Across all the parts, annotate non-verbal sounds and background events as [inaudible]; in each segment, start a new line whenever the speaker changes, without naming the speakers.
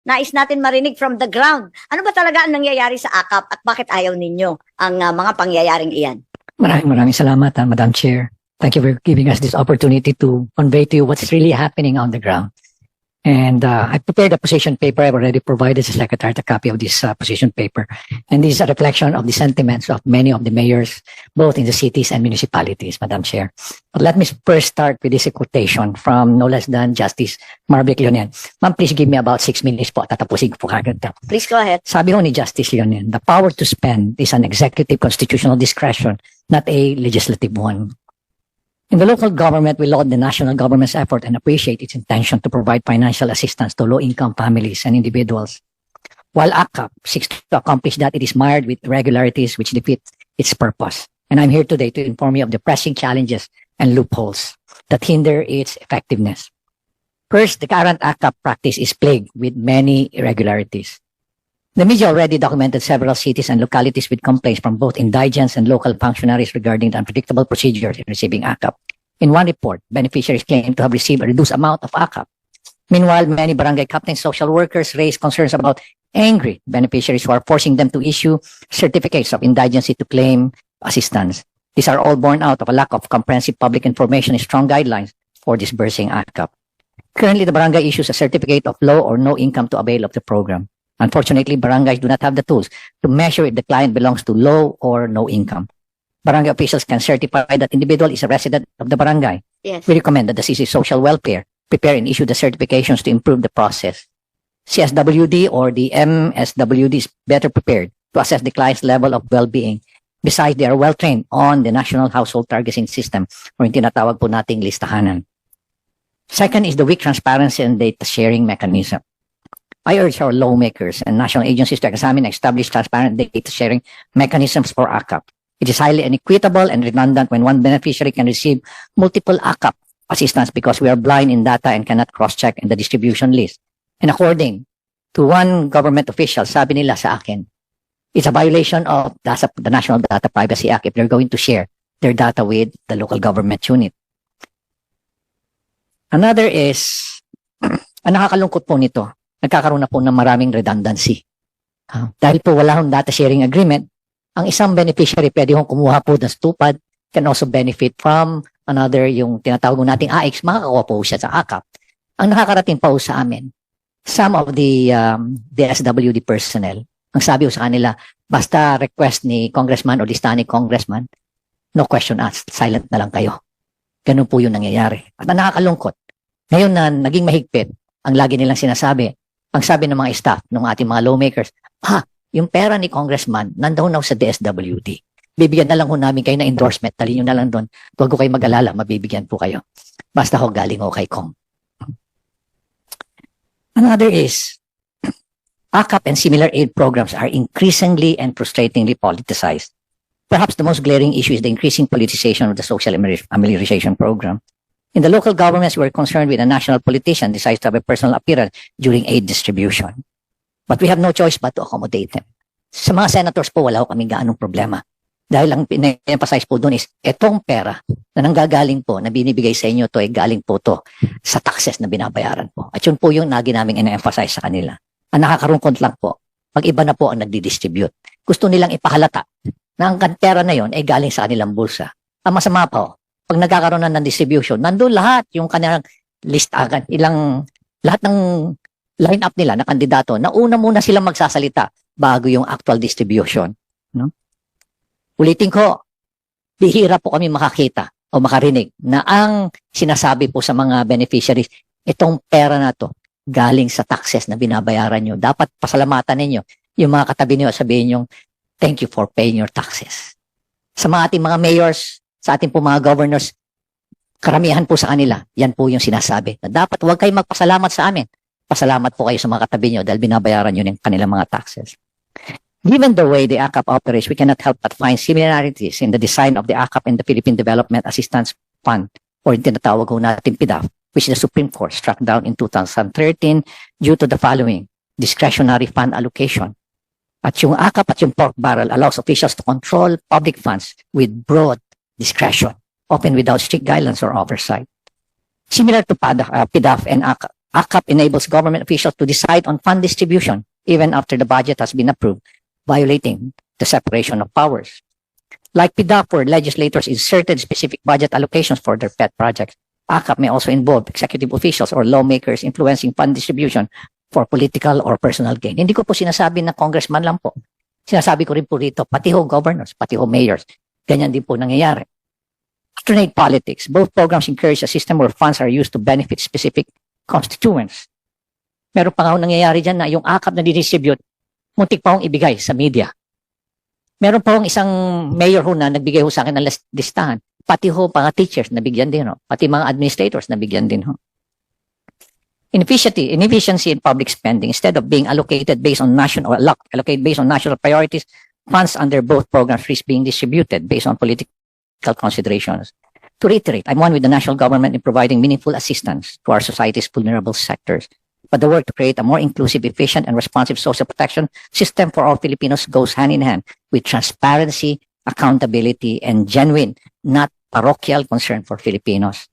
Nais natin marinig from the ground. Ano ba talaga ang nangyayari sa AKAP at bakit ayaw ninyo ang ah, mga pangyayaring iyan?
Maraming maraming salamat, ah, Madam Chair. Thank you for giving us this opportunity to convey to you what's really happening on the ground. And uh, I prepared a position paper. I've already provided the Secretary a copy of this uh, position paper. And this is a reflection of the sentiments of many of the mayors, both in the cities and municipalities, Madam Chair. But let me first start with this quotation from no less than Justice Marvick Leonen. Ma'am, please give me about six minutes po. Tatapusin ko po kagad.
Please go ahead.
Sabi ho ni Justice Leonen, the power to spend is an executive constitutional discretion, not a legislative one. In the local government, we laud the national government's effort and appreciate its intention to provide financial assistance to low-income families and individuals. While ACAP seeks to accomplish that, it is mired with irregularities which defeat its purpose. And I'm here today to inform you of the pressing challenges and loopholes that hinder its effectiveness. First, the current ACAP practice is plagued with many irregularities. The media already documented several cities and localities with complaints from both indigents and local functionaries regarding the unpredictable procedures in receiving ACAP. In one report, beneficiaries claimed to have received a reduced amount of ACAP. Meanwhile, many barangay captains, social workers raised concerns about angry beneficiaries who are forcing them to issue certificates of indigency to claim assistance. These are all born out of a lack of comprehensive public information and strong guidelines for disbursing ACAP. Currently, the barangay issues a certificate of low or no income to avail of the program. Unfortunately, barangays do not have the tools to measure if the client belongs to low or no income. Barangay officials can certify that individual is a resident of the barangay.
Yes.
We recommend that the CC Social Welfare prepare and issue the certifications to improve the process. CSWD or the MSWD is better prepared to assess the client's level of well-being. Besides, they are well-trained on the National Household Targeting System or yung tinatawag po nating listahanan. Second is the weak transparency and data sharing mechanism. I urge our lawmakers and national agencies to examine and establish transparent data sharing mechanisms for ACAP. It is highly inequitable and redundant when one beneficiary can receive multiple ACAP assistance because we are blind in data and cannot cross-check in the distribution list. And according to one government official, sabi nila sa akin, it's a violation of the, the National Data Privacy Act if they're going to share their data with the local government unit. Another is, [clears throat] ang nakakalungkot po nito, nagkakaroon na po ng maraming redundancy. Ah, dahil po wala hong data sharing agreement, ang isang beneficiary pwede hong kumuha po ng stupad, can also benefit from another, yung tinatawag nating AX, makakakuha po siya sa AKAP. Ang nakakarating po sa amin, some of the um, DSWD personnel, ang sabi sa kanila, basta request ni congressman o lista congressman, no question asked, silent na lang kayo. Ganun po yung nangyayari. At nakakalungkot, ngayon na naging mahigpit, ang lagi nilang sinasabi, ang sabi ng mga staff, ng ating mga lawmakers, ah, yung pera ni congressman, nandaw na sa DSWD. Bibigyan na lang ho namin kayo na endorsement, dali nyo na lang doon. Huwag ko kayo mag-alala, mabibigyan po kayo. Basta ho galing ho kay Kong. Another is, [clears throat] ACAP and similar aid programs are increasingly and frustratingly politicized. Perhaps the most glaring issue is the increasing politicization of the social ameli- amelioration program. In the local governments, we're concerned with a national politician decides to have a personal appearance during aid distribution. But we have no choice but to accommodate them. Sa mga senators po, wala ko kami gaanong problema. Dahil ang pina-emphasize po doon is, etong pera na nanggagaling po, na binibigay sa inyo to ay galing po to sa taxes na binabayaran po. At yun po yung lagi namin ina-emphasize sa kanila. Ang nakakarungkot lang po, pag iba na po ang nagdi-distribute. Gusto nilang ipahalata na ang pera na yon ay galing sa kanilang bulsa. Ang masama po, pag nagkakaroon na ng distribution, nandun lahat yung kanilang list agad, ilang, lahat ng line up nila na kandidato, nauna muna silang magsasalita bago yung actual distribution. No? Ulitin ko, bihira po kami makakita o makarinig na ang sinasabi po sa mga beneficiaries, itong pera na to galing sa taxes na binabayaran nyo. Dapat pasalamatan ninyo yung mga katabi nyo sabihin nyo, thank you for paying your taxes. Sa mga ating mga mayors, sa ating po mga governors, karamihan po sa kanila, yan po yung sinasabi na dapat huwag kayong magpasalamat sa amin. Pasalamat po kayo sa mga katabi nyo dahil binabayaran nyo ng kanilang mga taxes. Given the way the ACAP operates, we cannot help but find similarities in the design of the ACAP and the Philippine Development Assistance Fund or tinatawag ko natin PDAF, which the Supreme Court struck down in 2013 due to the following discretionary fund allocation. At yung ACAP at yung pork barrel allows officials to control public funds with broad discretion, often without strict guidelines or oversight. Similar to PADA, uh, PDAF and ACAP, ACAP enables government officials to decide on fund distribution even after the budget has been approved, violating the separation of powers. Like PDAP, where legislators inserted specific budget allocations for their pet projects, ACAP may also involve executive officials or lawmakers influencing fund distribution for political or personal gain. Hindi ko po sinasabi na congressman lang po. Sinasabi ko rin po rito, pati ho governors, pati ho mayors. Ganyan din po nangyayari. Alternate politics. Both programs encourage a system where funds are used to benefit specific constituents. Meron pa nga nangyayari dyan na yung akap na didistribute, muntik pa hong ibigay sa media. Meron pa hong isang mayor ho na nagbigay ho sa akin ng list- listahan. Pati ho mga teachers nabigyan din ho. Pati mga administrators nabigyan din ho. Inefficiency, inefficiency in public spending instead of being allocated based on national or alloc- allocated based on national priorities, funds under both programs risk being distributed based on political considerations. To reiterate, I'm one with the national government in providing meaningful assistance to our society's vulnerable sectors. But the work to create a more inclusive, efficient, and responsive social protection system for all Filipinos goes hand in hand with transparency, accountability, and genuine, not parochial concern for Filipinos.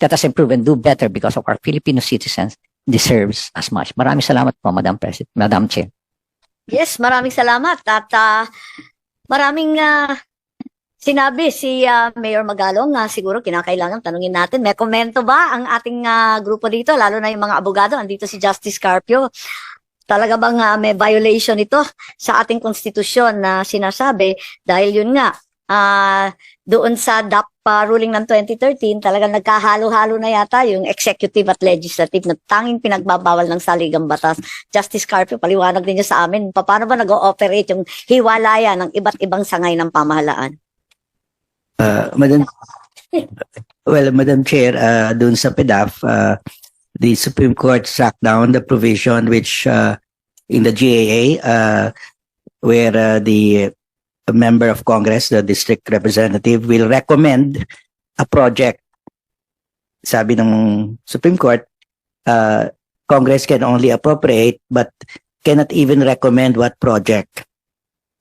Let us improve and do better because of our Filipino citizens deserves as much. Maraming salamat po, Madam President, Madam Chair.
Yes, maraming salamat at ah, maraming ah, sinabi si ah, Mayor Magalong na siguro kinakailangan tanungin natin. May komento ba ang ating ah, grupo dito, lalo na yung mga abogado? Andito si Justice Carpio. Talaga bang ah, may violation ito sa ating konstitusyon na sinasabi dahil yun nga, ah, doon sa DAP ah, ruling ng 2013, talagang nagkahalo-halo na yata yung executive at legislative na tanging pinagbabawal ng saligang batas. Justice Carpio, paliwanag ninyo sa amin, paano ba nag-ooperate yung hiwalaya ng iba't ibang sangay ng pamahalaan?
Uh, Madam, well, Madam Chair, uh, dun sa PEDAF, uh, the Supreme Court struck down the provision which uh, in the GAA uh, where uh, the member of Congress, the district representative, will recommend a project. Sabi ng Supreme Court, uh, Congress can only appropriate but cannot even recommend what project.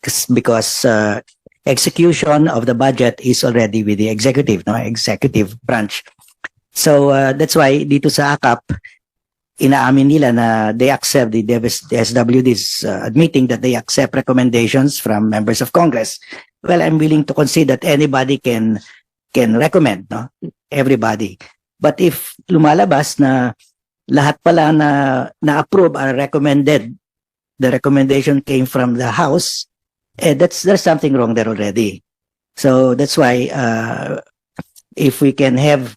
'Cause- Because uh, execution of the budget is already with the executive, no? Executive branch. So uh, that's why dito sa AKAP, inaamin nila na they accept the DVS the SWD is uh, admitting that they accept recommendations from members of Congress. Well, I'm willing to concede that anybody can can recommend, no? Everybody. But if lumalabas na lahat pala na na-approve are recommended, the recommendation came from the House, eh, that's there's something wrong there already. So that's why uh, if we can have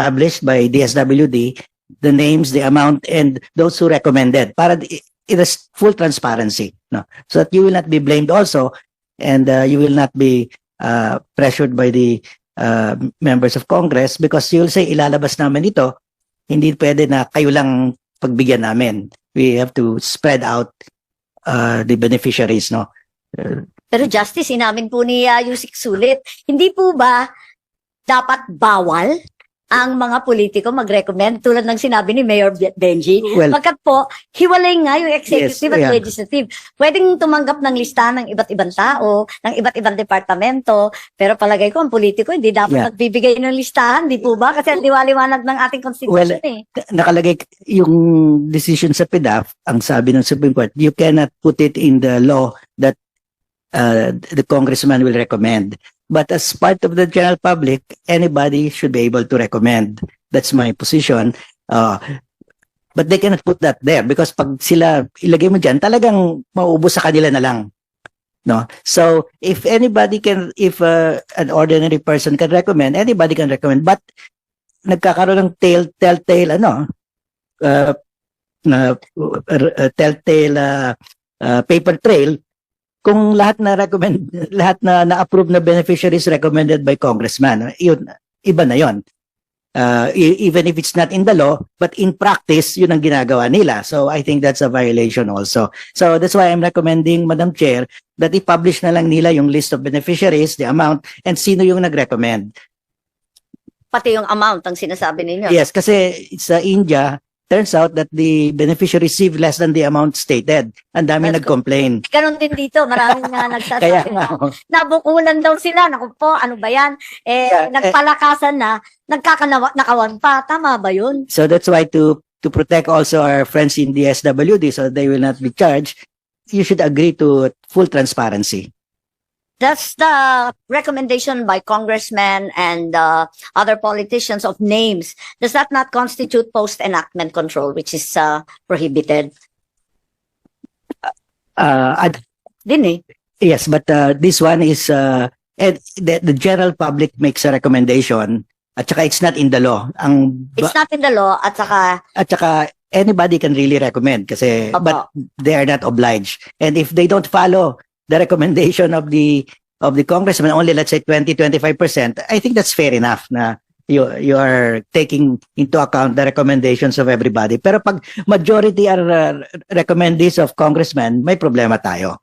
published by DSWD the names, the amount, and those who recommended, para it is full transparency, no, so that you will not be blamed also, and uh, you will not be uh, pressured by the uh, members of Congress because you'll say ilalabas namin ito, hindi pwede na kayo lang pagbigyan namin. We have to spread out uh, the beneficiaries, no.
Pero Justice, inamin po ni uh, Yusik Sulit, hindi po ba dapat bawal ang mga politiko mag-recommend tulad ng sinabi ni Mayor Be- Benji?
Well,
Pagkat po, hiwalay nga yung executive
Yes,
at
yeah.
legislative. Pwedeng tumanggap ng listahan ng iba't ibang tao, ng iba't ibang departamento, pero palagay ko ang politiko hindi dapat
Yeah.
nagbibigay ng listahan, di po ba? Kasi ang liwaliwanag ng ating konstitusyon eh.
nakalagay yung decision sa PDAF, ang sabi ng Supreme Court, you cannot put it in the law that uh, the congressman will recommend. But as part of the general public, anybody should be able to recommend. That's my position. Uh, but they cannot put that there because pag sila ilagay mo dyan, talagang mauubos sa kanila na lang. No? So, if anybody can, if uh, an ordinary person can recommend, anybody can recommend. But nagkakaroon ng tail, telltale, ano, uh, na uh, telltale uh, uh, paper trail kung lahat na recommend lahat na na-approve na beneficiaries recommended by congressman yun iba na yon uh, e- even if it's not in the law but in practice yun ang ginagawa nila. So i think that's a violation also. So that's why i'm recommending madam chair that i-publish na lang nila yung list of beneficiaries the amount and sino yung nag-recommend.
Pati yung amount ang sinasabi ninyo.
Yes, kasi sa India, turns out that the beneficiary received less than the amount stated. Ang dami
That's
nag-complain.
Ganon din dito, maraming nga [laughs] nagsasabi
Kaya
na
nga,
nabukulan daw sila. Naku po, ano ba yan? Eh,
Yeah, eh-
nagpalakasan na, nagkakanakawan pa. Tama ba yun?
so that's why to to protect also our friends in the SWD so they will not be charged, you should agree to full transparency.
That's the recommendation by congressmen and uh, other politicians of names. Does that not constitute post-enactment control, which is uh, prohibited?
Uh,
Din eh.
yes, but uh, this one is uh, and the, the general public makes a recommendation at saka it's not in the law. Ang
It's not in the law at saka,
at saka anybody can really recommend kasi
Opo.
but they are not obliged. And if they don't follow the recommendation of the of the congressman only let's say 20 25%, I think that's fair enough na you you are taking into account the recommendations of everybody. Pero pag majority are uh, recommendees of congressmen, may problema tayo.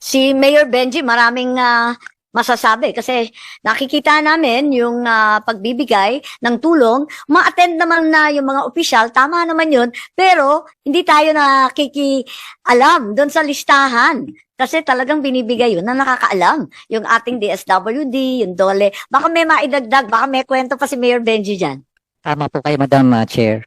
si Mayor Benji maraming ah, masasabi kasi nakikita namin yung ah, pagbibigay ng tulong, ma-attend naman na yung mga opisyal, tama naman yun, pero hindi tayo nakikialam doon sa listahan. Kasi talagang binibigay yun na nakakaalam. Yung ating DSWD, yung DOLE. Baka may maidagdag, baka may kwento pa si Mayor Benji dyan.
Tama po kayo, Madam uh, Chair.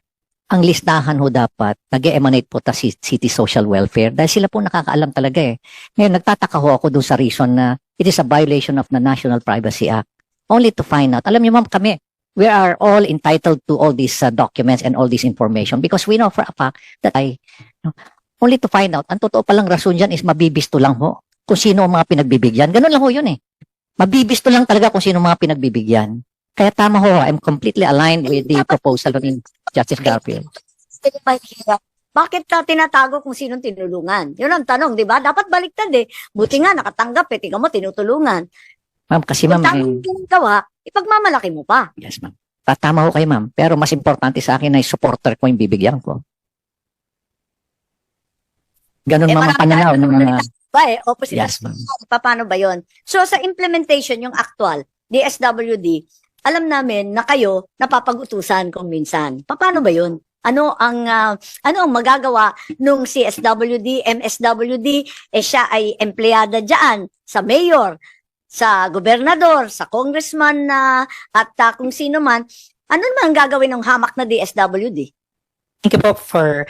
Ang listahan ho dapat, nag emanate po ta City Social Welfare dahil sila po nakakaalam talaga eh. Ngayon, nagtataka ho ako doon sa reason na it is a violation of the National Privacy Act. Only to find out. Alam niyo ma'am, kami, we are all entitled to all these uh, documents and all this information because we know for a fact that I, no, only to find out, ang totoo palang rason dyan is mabibisto lang ho kung sino ang mga pinagbibigyan. Ganun lang ho yun eh. Mabibisto lang talaga kung sino ang mga pinagbibigyan. Kaya tama ho, I'm completely aligned with the proposal ni Justice Garfield.
Hindi mahirap. Bakit ka tinatago kung sinong tinulungan? Yun ang tanong, di ba? Dapat baliktad eh. Buti nga, nakatanggap eh. Tingnan mo, tinutulungan.
Ma'am, kasi
Kung
ma'am,
tama
eh,
yung gawa, ipagmamalaki mo pa.
yes ma'am. Ah, Tama ho kayo ma'am. Pero mas importante sa akin ay supporter ko yung bibigyan ko. Ganun
Eh,
ma'am ang pananaw ng mga...
Ba eh, opposite.
Yes ma'am.
Pa- Paano ba yon? So, sa implementation, yung actual, DSWD, alam namin na kayo napapag-utusan kung minsan. Pa- Paano ba yon? Ano ang ah, ano ang magagawa nung CSWD, MSWD, eh siya ay empleyada diyan sa mayor, sa gobernador, sa congressman na at ah, kung sino man, ano naman ang gagawin ng hamak na DSWD?
Thank you po for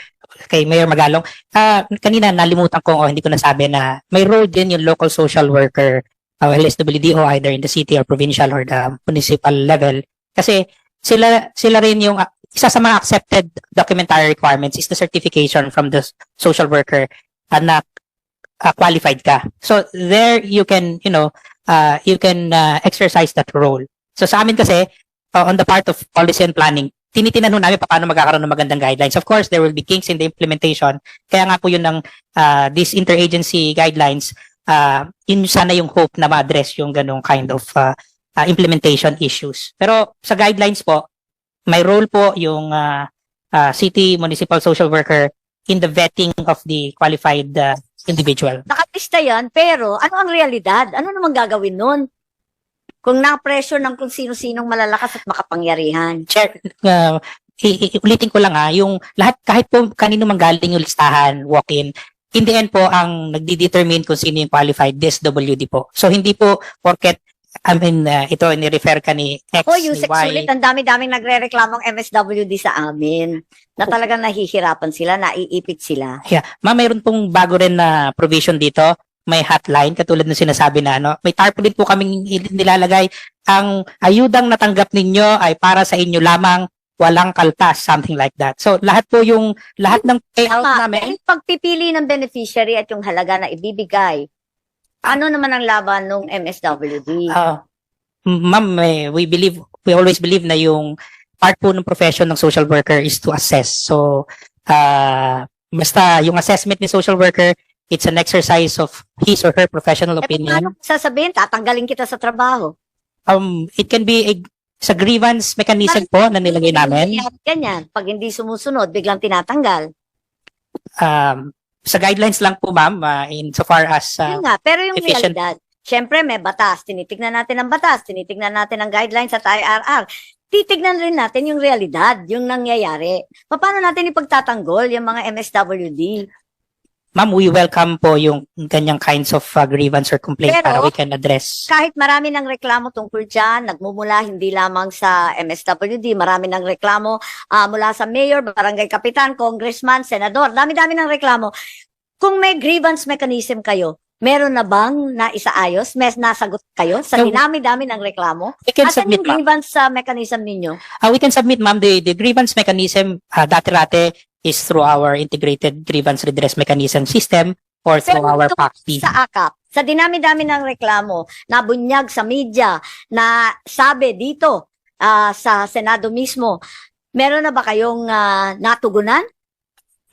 kay Mayor Magalong. Ah, kanina nalimutan ko o hindi ko nasabi na may role din yung local social worker uh, LSWD o either in the city or provincial or the municipal level. Kasi sila sila rin yung ah, isa sa mga accepted documentary requirements is the certification from the social worker uh, na ah, qualified ka. So there you can, you know, uh, you can uh, exercise that role. So sa amin kasi uh, on the part of policy and planning, tinitingnan ho namin paano magkakaroon ng magandang guidelines. Of course, there will be kinks in the implementation. Kaya nga po yun ng uh, these interagency guidelines, uh, yun sana yung hope na ma-address yung ganong kind of uh, uh, implementation issues. Pero sa guidelines po, may role po yung uh, uh, city municipal social worker in the vetting of the qualified uh, individual.
Nakalista yan, pero ano ang realidad? Ano naman gagawin nun? Kung na-pressure ng kung sino-sinong malalakas at makapangyarihan.
Chair, uh, i- i- ulitin ko lang ha, yung lahat, kahit po kanino manggaling yung listahan, walk-in, in the end po, ang nagdi-determine kung sino yung qualified, DSWD po. So, hindi po porket, I mean, uh, ito, ni-refer ka ni X,
O,
ni
Yusek
Y.
Sulit, ang dami-daming nagre-reklamong MSWD sa amin. Na talagang nahihirapan sila, naiipit sila.
Yeah. Ma, mayroon pong bago rin na provision dito. May hotline, katulad ng sinasabi na, ano, may tarpaulin po kaming il- nilalagay. Ang ayudang natanggap ninyo ay para sa inyo lamang, walang kaltas, something like that. So, lahat po yung, lahat ng payout
Tama.
namin,
Yung pagpipili ng beneficiary at yung halaga na ibibigay, ano naman ang laban ng MSWD?
Uh, ma'am, eh, we believe, we always believe na yung part po ng profession ng social worker is to assess. So, uh, basta yung assessment ni social worker, it's an exercise of his or her professional
eh, paano
opinion.
sasabihin, tatanggalin kita sa trabaho?
Um, it can be a, sa grievance mechanism po na nilagay namin.
Ganyan. Pag hindi sumusunod, biglang tinatanggal.
Um, sa guidelines lang po, ma'am, uh, in so far as uh,
Yun nga, pero yung
efficient.
realidad, syempre may batas, tinitignan natin ang batas, tinitignan natin ang guidelines at IRR. Titignan rin natin yung realidad, yung nangyayari. Paano natin ipagtatanggol yung mga MSWD?
Ma'am, we welcome po yung ganyang kinds of uh, grievance or complaint
Pero-
para we can address.
Kahit marami ng reklamo tungkol dyan, nagmumula hindi lamang sa MSWD, marami ng reklamo ah, mula sa mayor, barangay kapitan, congressman, senador, dami-dami ng reklamo. Kung may grievance mechanism kayo, meron na bang naisaayos? May nasagot kayo sa dinami-dami ng reklamo?
We can
At
submit, ma'am.
grievance sa mechanism ninyo?
Uh, we can submit, ma'am, the, the grievance mechanism, uh, dati-rate is through our integrated grievance redress mechanism system or through
Pero
our PACP.
sa AKAP, sa dinami-dami ng reklamo, nabunyag sa media, na sabi dito ah, sa Senado mismo, meron na ba kayong ah, natugunan?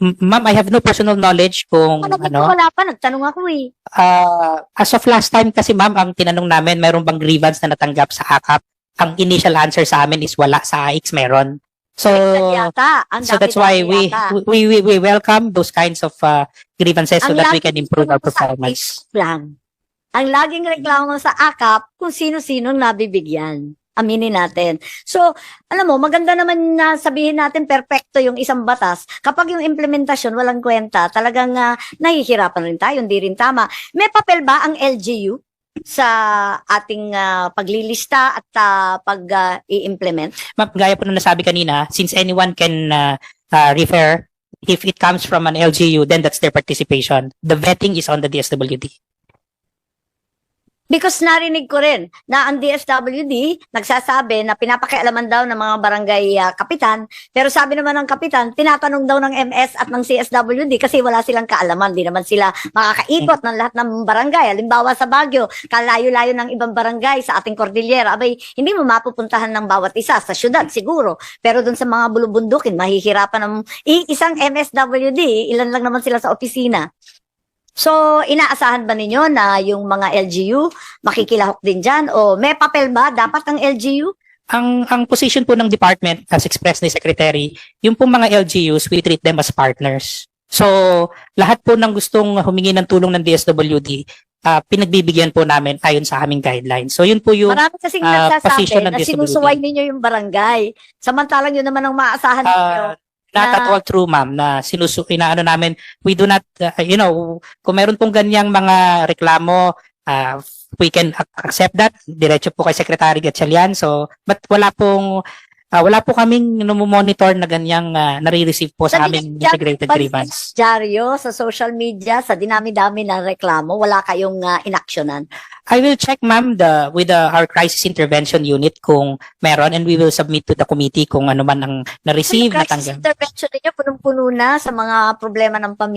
Ma'am, I have no personal knowledge kung
Ano,
ano.
wala pa, nagtanong ako eh.
Uh, as of last time kasi, ma'am, ang tinanong namin, mayroon bang grievance na natanggap sa AKAP? Ang initial answer sa amin is wala, sa AX meron. So, so that's why we, we, we, we welcome those kinds of uh, grievances so that we can improve our performance.
lang. Ang laging reklamo sa AKAP kung sino-sinong nabibigyan. Aminin natin. So, alam mo, maganda naman na sabihin natin perpekto yung isang batas. Kapag yung implementasyon walang kwenta, talagang uh, nahihirapan rin tayo, hindi rin tama. May papel ba ang LGU sa ating ah, paglilista at ah, pag ah, i-implement?
Ma'am, gaya po na nasabi kanina, since anyone can uh, uh, refer, if it comes from an LGU, then that's their participation. The vetting is on the DSWD.
Because narinig ko rin na ang DSWD nagsasabi na pinapakialaman daw ng mga barangay ah, kapitan, pero sabi naman ng kapitan, tinatanong daw ng MS at ng CSWD kasi wala silang kaalaman, di naman sila makakaikot ng lahat ng barangay. Halimbawa sa Baguio, kalayo-layo ng ibang barangay sa ating Cordillera, abay, hindi mo mapupuntahan ng bawat isa sa syudad siguro, pero dun sa mga bulubundukin, mahihirapan ng isang MSWD, ilan lang naman sila sa opisina. So, inaasahan ba ninyo na yung mga LGU makikilahok din dyan? O may papel ba dapat ang LGU?
Ang ang position po ng department as expressed ni secretary, yung pong mga LGUs, we treat them as partners. So, lahat po ng gustong humingi ng tulong ng DSWD, ah, pinagbibigyan po namin ayon sa aming guidelines. So, yun po yung
Marami kasing nagsasabi
position ng
na
DSWD.
sinusuway ninyo yung barangay. Samantalang yun naman ang maaasahan ninyo.
Not
na-
at all true, ma'am, na sinusu inaano namin, we do not, uh, you know, kung meron pong ganyang mga reklamo, uh, we can ac- accept that. Diretso po kay Secretary Gatchalian. So, but wala pong, uh, wala po kaming monitor na ganyang uh, nare-receive po sa
Dali-
aming integrated grievance.
Dyaryo, sa social media, sa dinami-dami ng reklamo, wala kayong uh, inaksyonan.
I will check, ma'am, the, with the, our crisis intervention unit kung meron and we will submit to the committee kung ano man ang na-receive,
Yung crisis
natanggap.
intervention ninyo, punong-puno na sa mga problema ng pamilya.